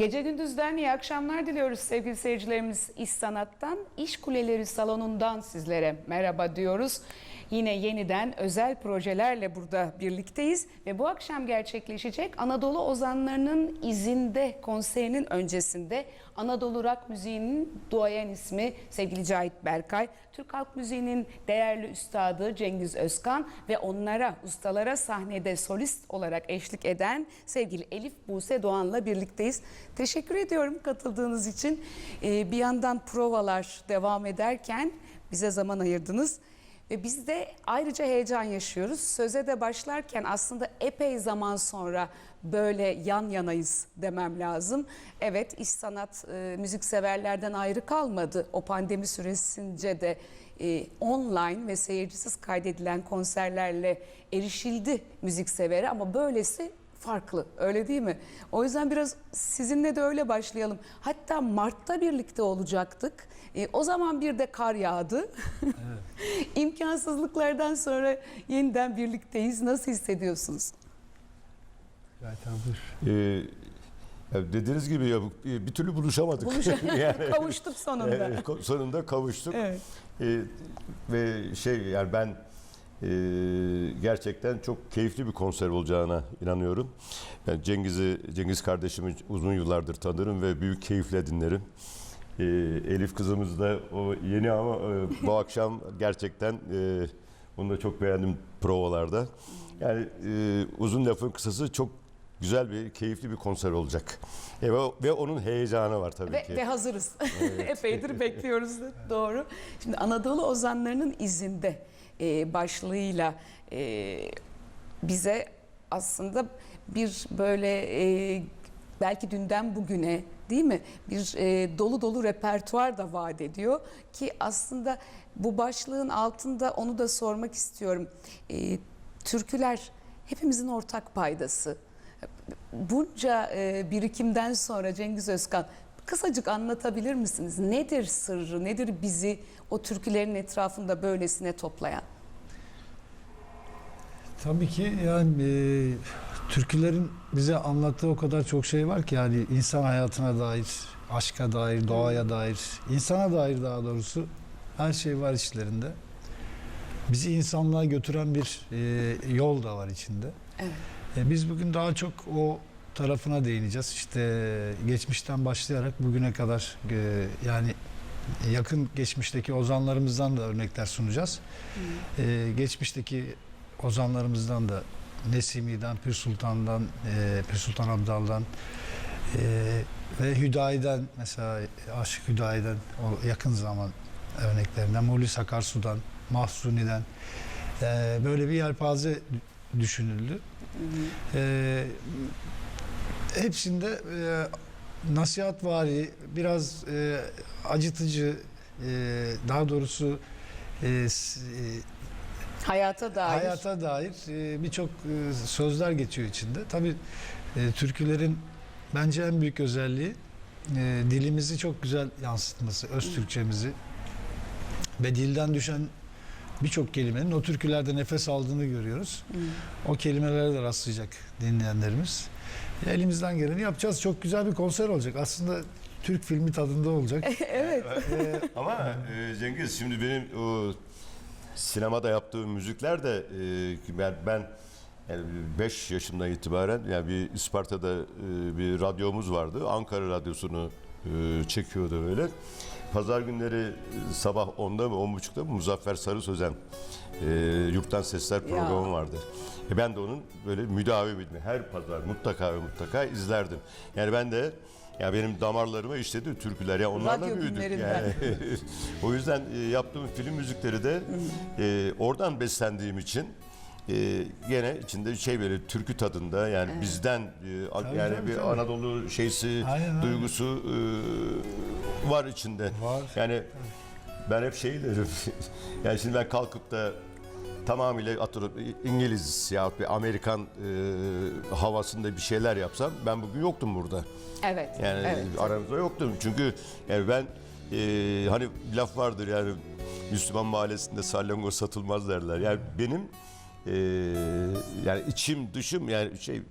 Gece gündüzden iyi akşamlar diliyoruz sevgili seyircilerimiz. İş Sanat'tan, İş Kuleleri Salonu'ndan sizlere merhaba diyoruz. Yine yeniden özel projelerle burada birlikteyiz ve bu akşam gerçekleşecek Anadolu Ozanlarının izinde konserinin öncesinde Anadolu Rock müziğinin duayen ismi sevgili Cahit Berkay, Türk Halk Müziği'nin değerli üstadı Cengiz Özkan ve onlara, ustalara sahnede solist olarak eşlik eden sevgili Elif Buse Doğan'la birlikteyiz. Teşekkür ediyorum katıldığınız için. Ee, bir yandan provalar devam ederken bize zaman ayırdınız. Ve biz de ayrıca heyecan yaşıyoruz. Söze de başlarken aslında epey zaman sonra böyle yan yanayız demem lazım. Evet iş sanat e, müzikseverlerden ayrı kalmadı. O pandemi süresince de e, online ve seyircisiz kaydedilen konserlerle erişildi müziksevere ama böylesi farklı öyle değil mi? O yüzden biraz sizinle de öyle başlayalım. Hatta Mart'ta birlikte olacaktık. E, o zaman bir de kar yağdı. İmkansızlıklardan sonra yeniden birlikteyiz. Nasıl hissediyorsunuz? Zaten buyur. Ee, ya dediğiniz gibi ya bu- bir türlü buluşamadık. Buluşa- yani Kavuştuk sonunda. e, sonunda kavuştuk. Evet. Ee, ve şey yani ben e, gerçekten çok keyifli bir konser olacağına inanıyorum. Ben Cengiz'i Cengiz kardeşimi uzun yıllardır tanırım ve büyük keyifle dinlerim. Ee, Elif kızımız da o yeni ama e, bu akşam gerçekten e, onu da çok beğendim provalarda. Yani e, uzun lafın kısası çok güzel bir, keyifli bir konser olacak. E, ve, ve onun heyecanı var tabii Ve, ki. ve hazırız. Epeydir bekliyoruz. Doğru. Şimdi Anadolu Ozanlarının izinde e, başlığıyla e, bize aslında bir böyle e, belki dünden bugüne değil mi bir e, dolu dolu repertuar da vaat ediyor ki aslında bu başlığın altında onu da sormak istiyorum. E, türküler hepimizin ortak paydası. Bunca e, birikimden sonra Cengiz Özkan kısacık anlatabilir misiniz? Nedir sırrı, nedir bizi o türkülerin etrafında böylesine toplayan? Tabii ki yani e, türkülerin bize anlattığı o kadar çok şey var ki yani insan hayatına dair, aşka dair, doğaya dair, insana dair daha doğrusu her şey var içlerinde. Bizi insanlığa götüren bir e, yol da var içinde. Evet. E, biz bugün daha çok o tarafına değineceğiz. İşte geçmişten başlayarak bugüne kadar e, yani yakın geçmişteki ozanlarımızdan da örnekler sunacağız. E, geçmişteki ozanlarımızdan da Nesimi'den, Pür Sultan'dan, e, Pür Sultan Abdal'dan e, ve Hüdayi'den mesela Aşık Hüdayi'den o yakın zaman örneklerinden, Mulis Akarsu'dan, Mahsuni'den e, böyle bir yelpaze düşünüldü. E, hepsinde e, nasihatvari, biraz e, acıtıcı, e, daha doğrusu e, e, Hayata dair. hayata dair e, birçok e, sözler geçiyor içinde. Tabii e, türkülerin bence en büyük özelliği dilimizi çok güzel yansıtması, öz Türkçemizi ve dilden düşen birçok kelimenin o türkülerde nefes aldığını görüyoruz. O kelimelere de rastlayacak dinleyenlerimiz. Elimizden geleni yapacağız. Çok güzel bir konser olacak. Aslında Türk filmi tadında olacak. evet. Ama e, Cengiz şimdi benim o sinemada yaptığım müzikler de e, ben ben yani 5 yaşımdan itibaren yani bir Isparta'da e, bir radyomuz vardı. Ankara radyosunu e, çekiyordu öyle. Pazar günleri e, sabah 10'da mı 10.30'da mı Muzaffer Sarı Sözen e, Yurttan Sesler programı vardı. E ben de onun böyle müdavimiydim. Her pazar mutlaka ve mutlaka izlerdim. Yani ben de ya benim damarlarıma işledi türküler. Ya onlarla Radyo büyüdük yani. o yüzden e, yaptığım film müzikleri de e, oradan beslendiğim için e, gene içinde şey böyle türkü tadında yani bizden e, Tabii, yani tabii, bir tabii. Anadolu şeysi Aynen duygusu e, var içinde. Var. Yani ben hep şey derim. yani şimdi ben kalkıp da tamamıyla atıyorum İngiliz ya bir Amerikan e, havasında bir şeyler yapsam ben bugün yoktum burada. Evet. Yani evet. aramızda yoktum. Çünkü yani ben e, hani laf vardır yani Müslüman mahallesinde salyangoz satılmaz derler. Yani benim e, yani içim dışım yani şey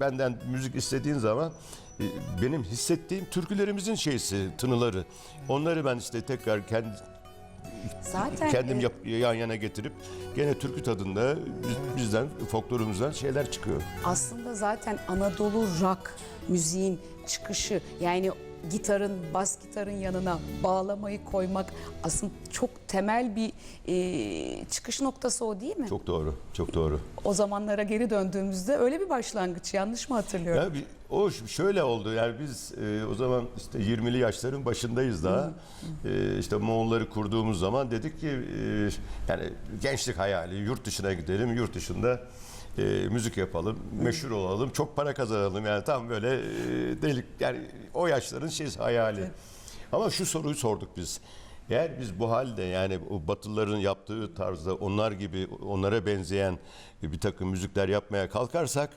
benden müzik istediğin zaman e, benim hissettiğim türkülerimizin şeysi, tınıları. Onları ben işte tekrar kendi Zaten kendim e, yap- yan yana getirip gene türkü tadında biz- bizden folklorumuzdan şeyler çıkıyor. aslında zaten Anadolu rock müziğin çıkışı yani gitarın, bas gitarın yanına bağlamayı koymak aslında çok temel bir e, çıkış noktası o değil mi? Çok doğru, çok doğru. O zamanlara geri döndüğümüzde öyle bir başlangıç yanlış mı hatırlıyorum? Ya bir, o şöyle oldu yani biz e, o zaman işte 20'li yaşların başındayız daha. E, işte Moğolları kurduğumuz zaman dedik ki e, yani gençlik hayali yurt dışına gidelim yurt dışında e, müzik yapalım, meşhur olalım, çok para kazanalım yani tam böyle e, delik yani o yaşların şey hayali. Ama şu soruyu sorduk biz. Eğer biz bu halde yani o Batılıların yaptığı tarzda onlar gibi onlara benzeyen bir takım müzikler yapmaya kalkarsak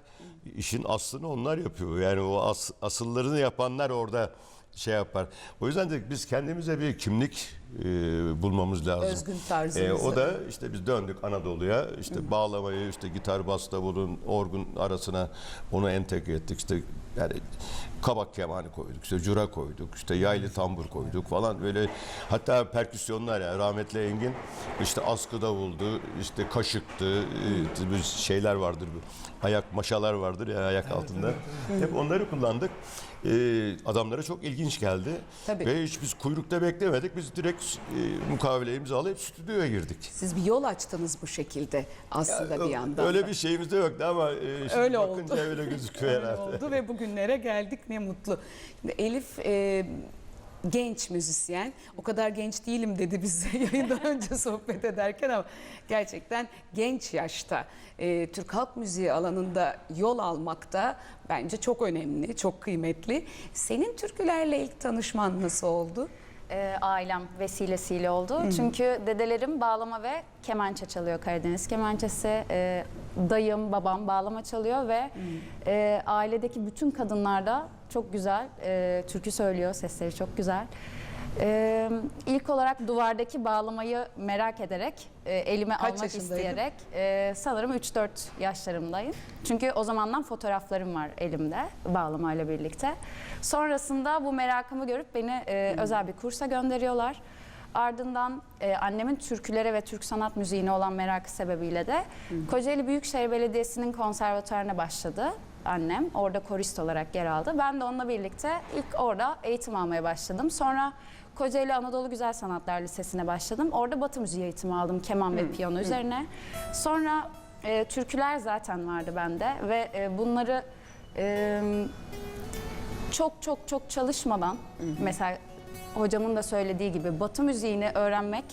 işin aslını onlar yapıyor. Yani o as, asıllarını yapanlar orada şey yapar. O yüzden de biz kendimize bir kimlik e, bulmamız lazım. Özgün tarzımızı. o da işte biz döndük Anadolu'ya işte bağlamayı işte gitar bas davulun orgun arasına onu entegre ettik işte yani kabak kemanı koyduk işte cura koyduk işte yaylı tambur koyduk falan böyle hatta perküsyonlar ya rahmetli Engin işte askı davuldu işte kaşıktı e, şeyler vardır bu ayak maşalar vardır ya ayak altında hep onları kullandık E, adamlara çok ilginç geldi Tabii. ve hiç biz kuyrukta beklemedik biz direkt e, mukavele imzalayıp stüdyoya girdik. Siz bir yol açtınız bu şekilde aslında bir yandan. Öyle da. bir şeyimiz de yoktu ama e, şimdi Öyle bakınca oldu. öyle gözüküyor Öyle herhalde. oldu ve bugünlere geldik ne mutlu. Şimdi Elif e, genç müzisyen. O kadar genç değilim dedi bize yayından önce sohbet ederken ama gerçekten genç yaşta e, Türk halk müziği alanında yol almakta bence çok önemli, çok kıymetli. Senin türkülerle ilk tanışman nasıl oldu? E, ailem vesilesiyle oldu. Çünkü dedelerim bağlama ve kemençe çalıyor Karadeniz kemençesi. E, dayım, babam bağlama çalıyor ve e, ailedeki bütün kadınlar da çok güzel e, türkü söylüyor. Sesleri çok güzel. E, ilk olarak duvardaki bağlamayı merak ederek, e, elime Kaç almak yaşındaydın? isteyerek e, sanırım 3-4 yaşlarımdayım. Çünkü o zamandan fotoğraflarım var elimde bağlamayla birlikte. Sonrasında bu merakımı görüp beni e, özel bir kursa gönderiyorlar. Ardından e, annemin türkülere ve Türk sanat müziğine olan merakı sebebiyle de Kocaeli Büyükşehir Belediyesi'nin konservatuarına başladı annem. Orada korist olarak yer aldı. Ben de onunla birlikte ilk orada eğitim almaya başladım. Sonra Kocaeli Anadolu Güzel Sanatlar Lisesi'ne başladım. Orada Batı müziği eğitimi aldım keman ve piyano üzerine. Sonra e, türküler zaten vardı bende ve e, bunları e, çok çok çok çalışmadan mesela hocamın da söylediği gibi Batı müziğini öğrenmek,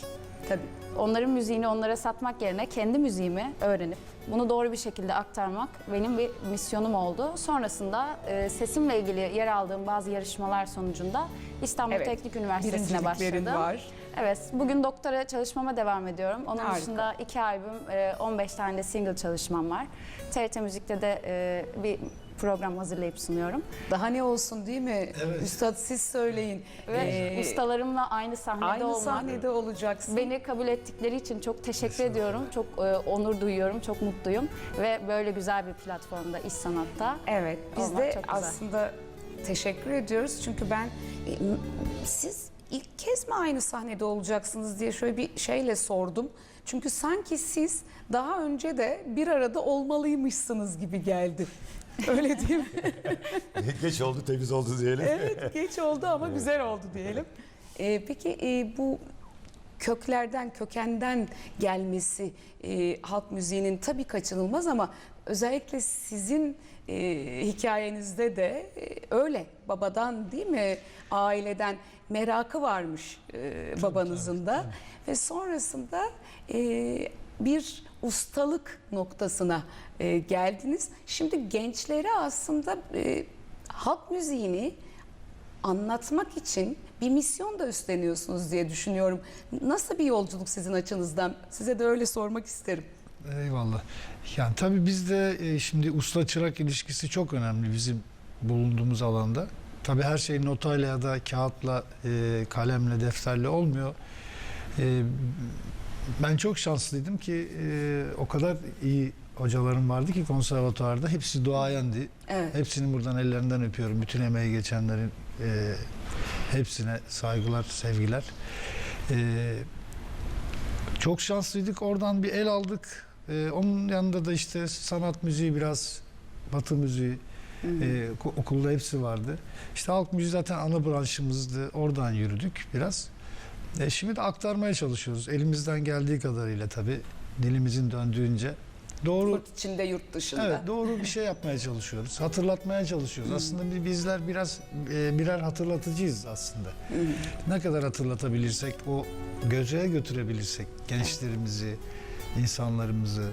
Tabii. onların müziğini onlara satmak yerine kendi müziğimi öğrenip bunu doğru bir şekilde aktarmak benim bir misyonum oldu. Sonrasında e, sesimle ilgili yer aldığım bazı yarışmalar sonucunda İstanbul Evet, Teknik Üniversitesi'ne Birinciliklerin başladım. var. Evet, bugün doktora çalışmama devam ediyorum. Onun Harika. dışında iki albüm, e, 15 tane de single çalışmam var. TRT Müzik'te de e, bir program hazırlayıp sunuyorum. Daha ne olsun değil mi? Evet. Üstad siz söyleyin. Ve Ee, ustalarımla aynı sahnede aynı olmak. sahnede olacaksın. Beni kabul ettikleri için çok teşekkür ediyorum. Çok e, onur duyuyorum, çok mutluyum. Ve böyle güzel bir platformda, iş sanatta. Evet, biz Olmak de çok güzel. aslında teşekkür ediyoruz. Çünkü ben e, siz ilk kez mi aynı sahnede olacaksınız diye şöyle bir şeyle sordum. Çünkü sanki siz daha önce de bir arada olmalıymışsınız gibi geldi. Öyle değil mi? Geç oldu temiz oldu diyelim. evet, geç oldu ama güzel oldu diyelim. E, peki e, bu köklerden, kökenden gelmesi e, halk müziğinin tabii kaçınılmaz ama özellikle sizin e, hikayenizde de e, öyle babadan değil mi aileden merakı varmış e, babanızın da ve sonrasında e, bir ustalık noktasına e, geldiniz. Şimdi gençlere aslında e, halk müziğini anlatmak için bir misyon da üstleniyorsunuz diye düşünüyorum. Nasıl bir yolculuk sizin açınızdan? Size de öyle sormak isterim. Eyvallah. Yani tabii bizde e, şimdi usta çırak ilişkisi çok önemli bizim bulunduğumuz alanda. Tabii her şey notayla ya da kağıtla, e, kalemle, defterle olmuyor. E, ben çok şanslıydım ki e, o kadar iyi hocalarım vardı ki konservatuvarda hepsi duayendi. Evet. Hepsinin buradan ellerinden öpüyorum. Bütün emeği geçenlerin e, hepsine saygılar, sevgiler. E, çok şanslıydık. Oradan bir el aldık. E, onun yanında da işte sanat müziği biraz, batı müziği, e, oku- okulda hepsi vardı. İşte halk müziği zaten ana branşımızdı. Oradan yürüdük biraz. E, şimdi de aktarmaya çalışıyoruz. Elimizden geldiği kadarıyla tabii. Dilimizin döndüğünce. Doğru Yurt içinde yurt dışında. Evet doğru bir şey yapmaya çalışıyoruz. Hatırlatmaya çalışıyoruz. Aslında bi- bizler biraz e, birer hatırlatıcıyız aslında. Ne kadar hatırlatabilirsek, o gözeğe götürebilirsek gençlerimizi, insanlarımızı.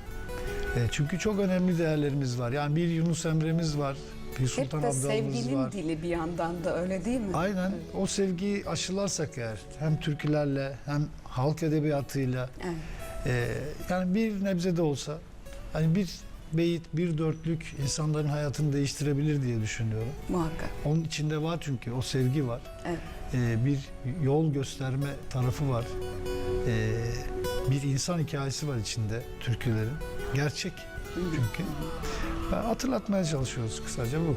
E, çünkü çok önemli değerlerimiz var. Yani bir Yunus Emre'miz var, Hep Sultan de Abdalımız sevginin var. dili bir yandan da öyle değil mi? Aynen o sevgiyi aşılarsak eğer hem türkülerle hem halk edebiyatıyla Evet. ee, yani bir nebze de olsa hani bir beyit, bir dörtlük insanların hayatını değiştirebilir diye düşünüyorum. Muhakkak. Onun içinde var çünkü o sevgi var. Evet. Ee, bir yol gösterme tarafı var. Ee, bir insan hikayesi var içinde türkülerin. Gerçek çünkü. Ben hatırlatmaya çalışıyoruz kısaca bu.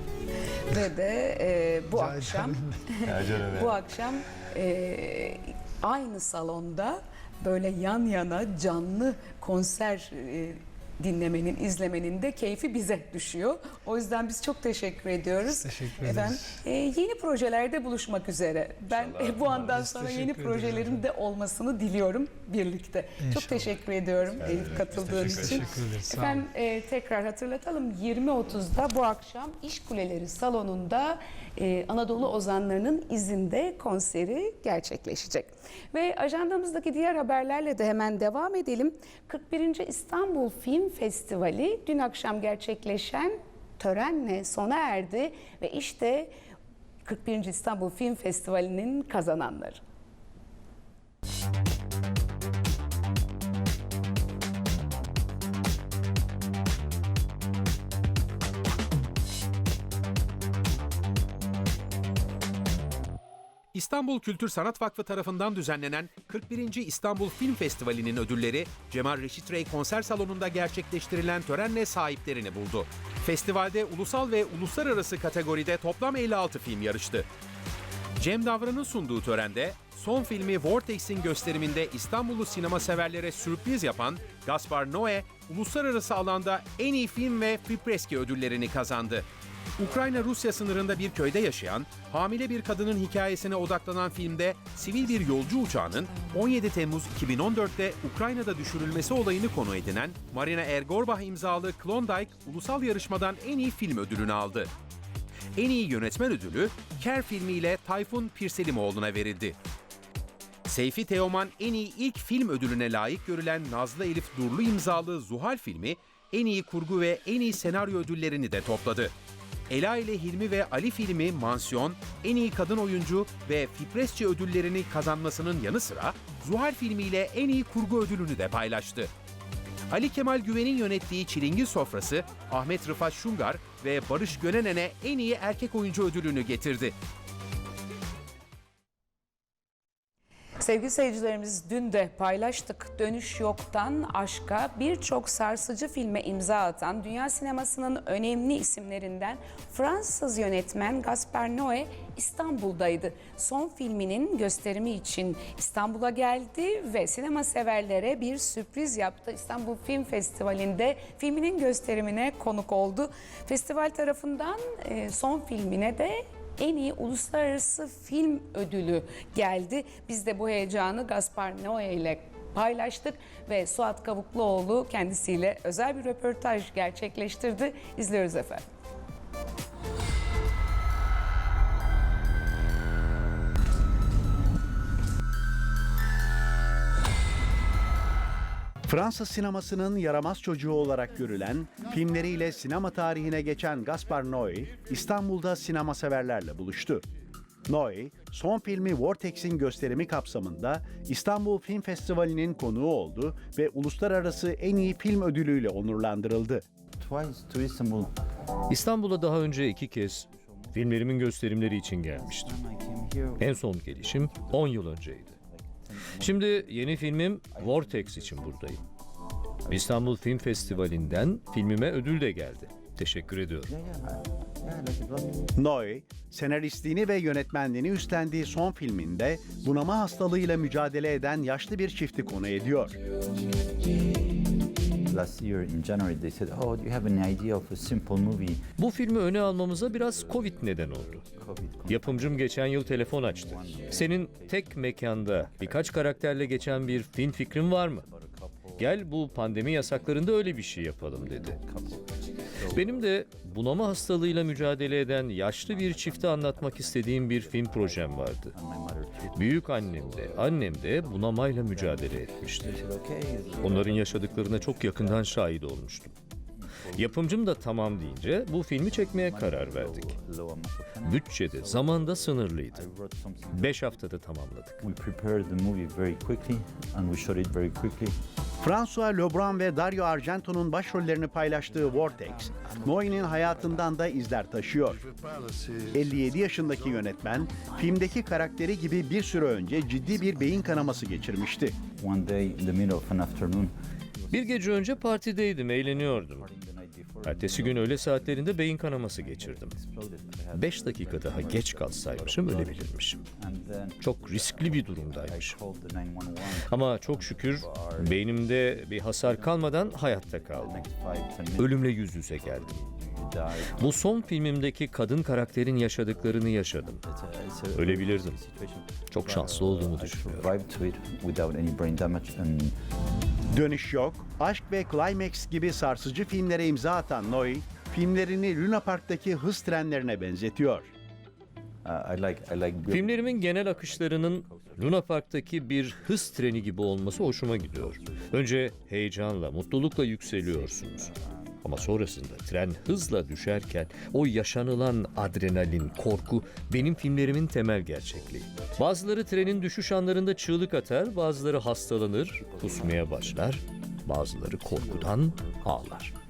Ve de e, bu akşam bu akşam e, aynı salonda böyle yan yana canlı konser e, dinlemenin, izlemenin de keyfi bize düşüyor. O yüzden biz çok teşekkür ediyoruz. Teşekkür Efendim, ederiz. e, yeni projelerde buluşmak üzere. Ben İnşallah. e, bu andan Biz sonra yeni projelerin de olmasını diliyorum birlikte. Çok İnşallah. teşekkür ediyorum Elif katıldığın teşekkür için. Teşekkür ederiz. Efendim e, tekrar hatırlatalım 20.30'da bu akşam İş Kuleleri Salonu'nda e, Anadolu Ozanlarının izinde konseri gerçekleşecek. Ve ajandamızdaki diğer haberlerle de hemen devam edelim. 41. İstanbul Film Festivali dün akşam gerçekleşen törenle sona erdi ve işte 41. İstanbul Film Festivali'nin kazananları. İstanbul Kültür Sanat Vakfı tarafından düzenlenen 41. İstanbul Film Festivali'nin ödülleri Cemal Reşit Rey konser salonunda gerçekleştirilen törenle sahiplerini buldu. Festivalde ulusal ve uluslararası kategoride toplam 56 film yarıştı. Cem Davran'ın sunduğu törende son filmi Vortex'in gösteriminde İstanbullu sinema severlere sürpriz yapan Gaspar Noé, uluslararası alanda en iyi film ve Fipreski ödüllerini kazandı. Ukrayna-Rusya sınırında bir köyde yaşayan, hamile bir kadının hikayesine odaklanan filmde sivil bir yolcu uçağının 17 Temmuz 2014'te Ukrayna'da düşürülmesi olayını konu edinen Marina Ergorbach imzalı Klondike ulusal yarışmadan en iyi film ödülünü aldı. En iyi yönetmen ödülü Ker filmiyle Tayfun Pirselimoğlu'na verildi. Seyfi Teoman en iyi ilk film ödülüne layık görülen Nazlı Elif Durlu imzalı Zuhal filmi en iyi kurgu ve en iyi senaryo ödüllerini de topladı. Ela ile Hilmi ve Ali filmi Mansiyon, en iyi kadın oyuncu ve Fipresçi ödüllerini kazanmasının yanı sıra Zuhal filmiyle en iyi kurgu ödülünü de paylaştı. Ali Kemal Güven'in yönettiği Çilingir Sofrası, Ahmet Rıfat Şungar ve Barış Gönenen'e en iyi erkek oyuncu ödülünü getirdi. Sevgili seyircilerimiz dün de paylaştık. Dönüş Yok'tan Aşk'a birçok sarsıcı filme imza atan dünya sinemasının önemli isimlerinden Fransız yönetmen Gaspar Noé İstanbul'daydı. Son filminin gösterimi için İstanbul'a geldi ve sinema severlere bir sürpriz yaptı. İstanbul Film Festivali'nde filminin gösterimine konuk oldu. Festival tarafından e, son filmine de en iyi uluslararası film ödülü geldi. Biz de bu heyecanı Gaspar Noé ile paylaştık ve Suat Kavukluoğlu kendisiyle özel bir röportaj gerçekleştirdi. İzliyoruz efendim. Fransız sinemasının yaramaz çocuğu olarak görülen, filmleriyle sinema tarihine geçen Gaspar Noé, İstanbul'da sinema severlerle buluştu. Noé, son filmi Vortex'in gösterimi kapsamında İstanbul Film Festivali'nin konuğu oldu ve uluslararası en iyi film ödülüyle onurlandırıldı. Twice to Istanbul. İstanbul'a daha önce iki kez filmlerimin gösterimleri için gelmiştim. En son gelişim 10 yıl önceydi. Şimdi yeni filmim Vortex için buradayım. İstanbul Film Festivali'nden filmime ödül de geldi. Teşekkür ediyorum. Noy, senaristliğini ve yönetmenliğini üstlendiği son filminde bunama hastalığıyla mücadele eden yaşlı bir çifti konu ediyor. Last year in January, they said, "Oh, do you have an idea of a simple movie?" Bu filmi öne almamıza biraz Covid neden oldu. Yapımcım geçen yıl telefon açtı. Senin tek mekanda birkaç karakterle geçen bir film fikrin var mı? Gel bu pandemi yasaklarında öyle bir şey yapalım dedi. Benim de bunama hastalığıyla mücadele eden yaşlı bir çifti anlatmak istediğim bir film projem vardı. Büyük annem de annem de bunamayla mücadele etmişti. Onların yaşadıklarına çok yakından şahit olmuştum. Yapımcım da tamam deyince bu filmi çekmeye karar verdik. Low amount of money. Bütçe de zamanda sınırlıydı. 5 haftada tamamladık. François Lebrun ve Dario Argento'nun başrollerini paylaştığı Vortex, Noy'nin hayatından da izler taşıyor. 57 yaşındaki yönetmen, filmdeki karakteri gibi bir süre önce ciddi bir beyin kanaması geçirmişti. Bir gece önce partideydim, eğleniyordum. Ertesi gün öğle saatlerinde beyin kanaması geçirdim. exploded. I had 5 dakika daha geç kalsaymışım ölebilirmişim. Çok riskli bir durumdaymışım. called the 911. Ama çok şükür beynimde bir hasar kalmadan hayatta kaldım. Ölümle yüz yüze geldim. Bu son filmimdeki kadın karakterin yaşadıklarını yaşadım. Ölebilirdim. Çok şanslı olduğumu düşünüyorum. Dönüş Yok, Aşk ve Climax gibi sarsıcı filmlere imza atan Noy, filmlerini Luna Park'taki hız trenlerine benzetiyor. uh, I like I like building Filmlerimin genel akışlarının Luna Park'taki bir hız treni gibi olması hoşuma gidiyor. Önce heyecanla, mutlulukla yükseliyorsunuz. Ama sonrasında tren hızla düşerken o yaşanılan adrenalin, korku benim filmlerimin temel gerçekliği. Bazıları trenin düşüş anlarında çığlık atar, bazıları hastalanır, kusmaya başlar, bazıları korkudan ağlar.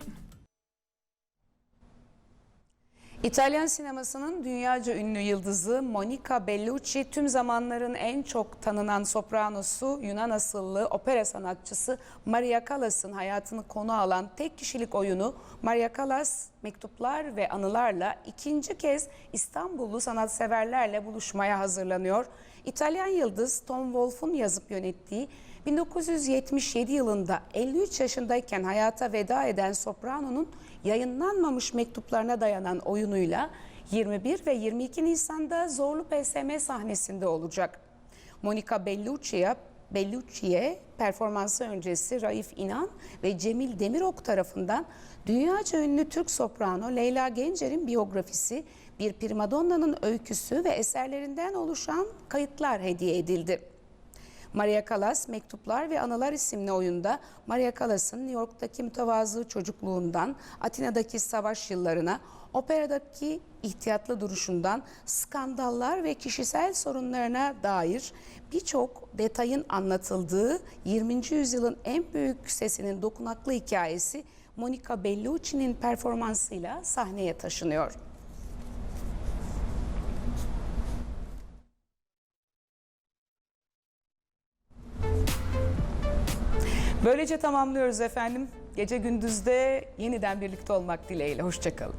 İtalyan sinemasının dünyaca ünlü yıldızı Monica Bellucci tüm zamanların en çok tanınan sopranosu Yunan asıllı opera sanatçısı Maria Callas'ın hayatını konu alan tek kişilik oyunu Maria Callas mektuplar ve anılarla ikinci kez İstanbullu sanatseverlerle buluşmaya hazırlanıyor. İtalyan yıldız Tom Wolfe'un yazıp yönettiği 1977 yılında 53 yaşındayken hayata veda eden soprano'nun yayınlanmamış mektuplarına dayanan oyunuyla 21 ve 22 Nisan'da Zorlu PSM sahnesinde olacak. Monica Bellucci'ye Bellucci'ye performansı öncesi Raif İnan ve Cemil Demirok tarafından dünyaca ünlü Türk soprano Leyla Gencer'in biyografisi, bir primadonna'nın öyküsü ve eserlerinden oluşan kayıtlar hediye edildi. Maria Callas Mektuplar ve Anılar isimli oyunda Maria Callas'ın New York'taki mütevazı çocukluğundan Atina'daki savaş yıllarına, operadaki ihtiyatlı duruşundan skandallar ve kişisel sorunlarına dair birçok detayın anlatıldığı 20. yüzyılın en büyük sesinin dokunaklı hikayesi Monica Bellucci'nin performansıyla sahneye taşınıyor. Böylece tamamlıyoruz efendim. Gece gündüzde yeniden birlikte olmak dileğiyle. Hoşçakalın.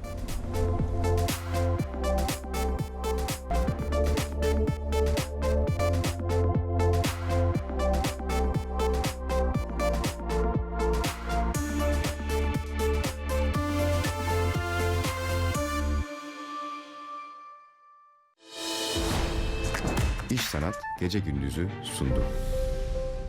İş Sanat Gece Gündüz'ü sundu.